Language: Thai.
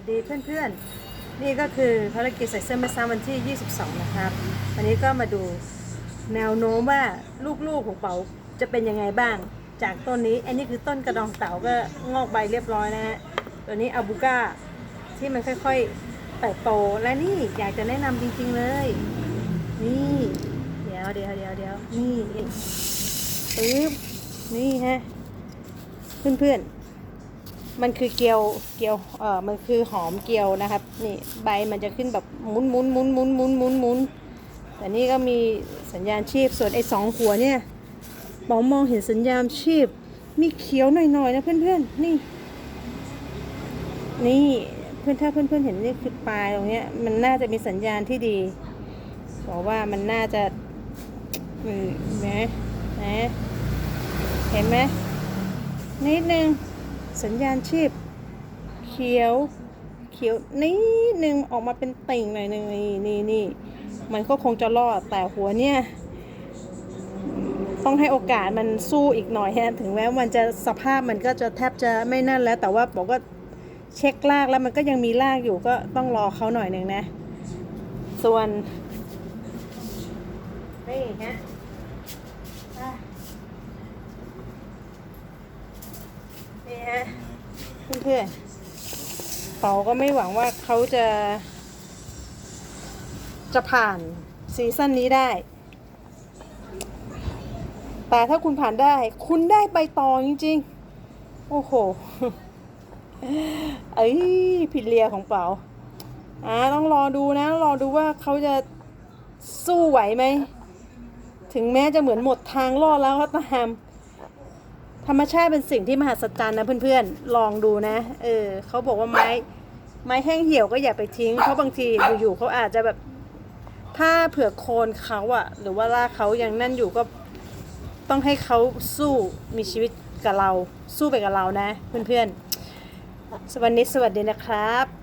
วัสดีเพื่อนๆ นี่ก็คือภารกิจใส่เสื้อแม่ซ้ำวันที่ 22 นะครับวันนี้ก็มาดูแนวโน้มว่าลูกๆของเป๋าจะเป็นยังไงบ้าง จากต้นนี้ อันนี้คือต้นกระดองเต่าก็งอกใบเรียบร้อยนะฮะ ตัวนี้อาบูก้าที่มันค่อยๆเติบโต และนี่อยากจะแนะนำจริงๆเลย นี่ เดี๋ยวเดี๋ยวเดี๋ยวเดี๋ยวนี่ปึ๊บนี่ฮะ เพื่อนๆ มันคือเกลียวเกลียวเอ่อมันคือหอมเกลียวนะครับ นี่ใบมันจะขึ้นแบบหมุนหมุนหมุนหมุนหมุนหมุนหมุนแต่นี่ก็มีสัญญาณชีพส่วนไอ้สองหัวเนี่ยมองมองเห็นสัญญาณชีพ มีเขียวหน่อยๆนะเพื่อนๆนี่ นี่เพื่อนถ้าเพื่อนๆเห็นนี่คือปลายตรงเนี้ยมันน่าจะมีสัญญาณที่ดีบอกว่ามันน่าจะอืมนะนะเห็นไหมนิดนึง สัญญาณชีพ เขียว เขียวนิดนึงออกมาเป็นติ่งหน่อยนึงนี่นี่นี่มันก็คงจะรอดแต่หัวเนี่ย ต้องให้โอกาสมันสู้อีกหน่อยฮะถึงแม้มันจะสภาพมันก็จะแทบจะไม่นั่นแล้ว แต่ว่าบอกว่าเช็คลากแล้วมันก็ยังมีลากอยู่ก็ต้องรอเขาหน่อยหนึ่งนะ ส่วนนี่ฮะอะ นี่ฮะ เพื่อนๆเปาก็ไม่หวังว่าเขาจะ จะผ่านซีซั่นนี้ได้ แต่ถ้าคุณผ่านได้ คุณได้ไปต่อจริง ๆ โอ้โหเอ้ยผิดเลียของเป๋าอ่าต้องรอดูนะ รอดูว่าเขาจะสู้ไหวไหม ถึงแม้จะเหมือนหมดทางรอดแล้วก็ตาม ธรรมชาติเป็นสิ่งที่มหัศจรรย์นะเพื่อนๆ ลองดูนะ เออเขาบอกว่าไม้ไม้แห้งเหี่ยวก็อย่าไปทิ้ง เพราะบางทีอยู่ๆเขาอาจจะแบบ ถ้าเผื่อโคนเขาอะหรือว่ารากเขายังนั่นอยู่ก็ต้องให้เขาสู้มีชีวิตกับเรา สู้ไปกับเรานะ เพื่อนๆ สวัสดีสวัสดีนะครับ